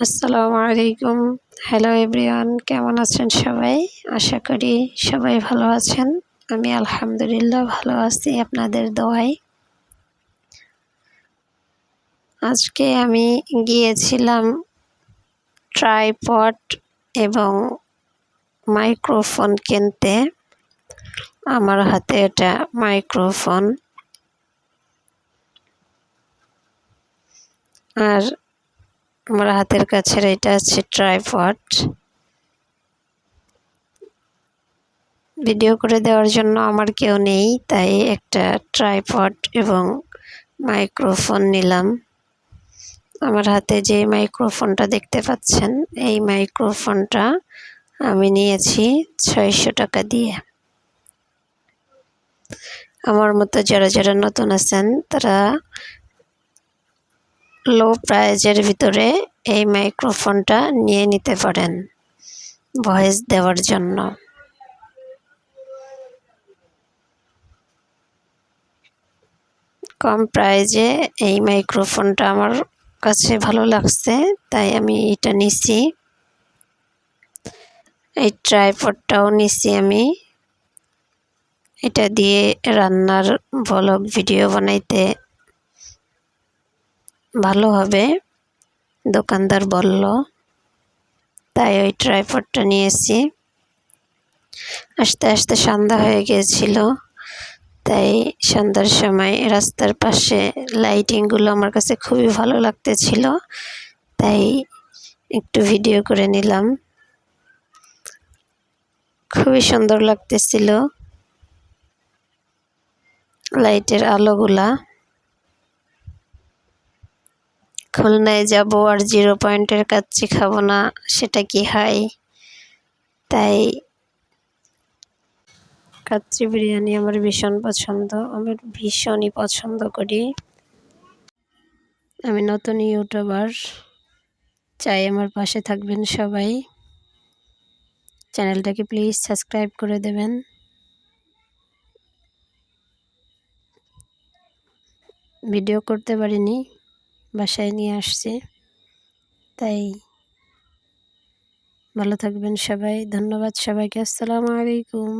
আসসালামু আলাইকুম। Hello everyone কেমন আছেন সবাই? আশা করি সবাই ভালো আছেন। আমি আলহামদুলিল্লাহ ভালো আছি, আপনাদের দোয়ায়। আজকে আমি গিয়েছিলাম ট্রাইপড এবং মাইক্রোফোন কিনতে। আমার হাতে এটা মাইক্রোফোন। আর আমার হাতের কাছের এটা হচ্ছে ট্রাইপড ভিডিও করে দেওয়ার জন্য আমার কেউ নেই, তাই একটা ট্রাইপড এবং মাইক্রোফোন নিলাম। আমার হাতে যে মাইক্রোফোনটা দেখতে পাচ্ছেন, এই মাইক্রোফোনটা আমি নিয়েছি ছয়শো টাকা দিয়ে। আমার মতো যারা যারা নতুন আছেন, তারা লো প্রাইজের ভিতরে এই মাইক্রোফোনটা নিয়ে নিতে পারেন ভয়েস দেওয়ার জন্য। কম প্রাইজে এই মাইক্রোফোনটা আমার কাছে ভালো লাগছে, তাই আমি এটা নিছি। এই ট্রাইপডটাও নিছি আমি। এটা দিয়ে রান্নার ব্লগ ভিডিও বানাইতে ভালো হবে, দোকানদার বলল। তাই ওই ট্রাইপডটা নিয়েছি। আস্তে আস্তে সন্ধ্যা হয়ে গিয়েছিল। তাই সন্ধ্যার সময় রাস্তার পাশে লাইটিংগুলো আমার কাছে খুবই ভালো লাগতেছিল। তাই একটু ভিডিও করে নিলাম। খুবই সুন্দর লাগতেছিল। লাইটের আলোগুলা। খুলনায় যাব আর জিরো পয়েন্টের কাচ্চি খাব না, সেটা কি হয়? তাই কাচ্চি বিরিয়ানি আমার ভীষণ পছন্দ আমি ভীষণই পছন্দ করি। আমি নতুন ইউটিউবার, চাই আমার পাশে থাকবেন সবাই। চ্যানেলটাকে প্লিজ সাবস্ক্রাইব করে দেবেন। ভিডিও করতে পারিনি। বাসায় নিয়ে আসছি। তাই ভালো থাকবেন সবাই। ধন্যবাদ সবাইকে। আসসালামু আলাইকুম।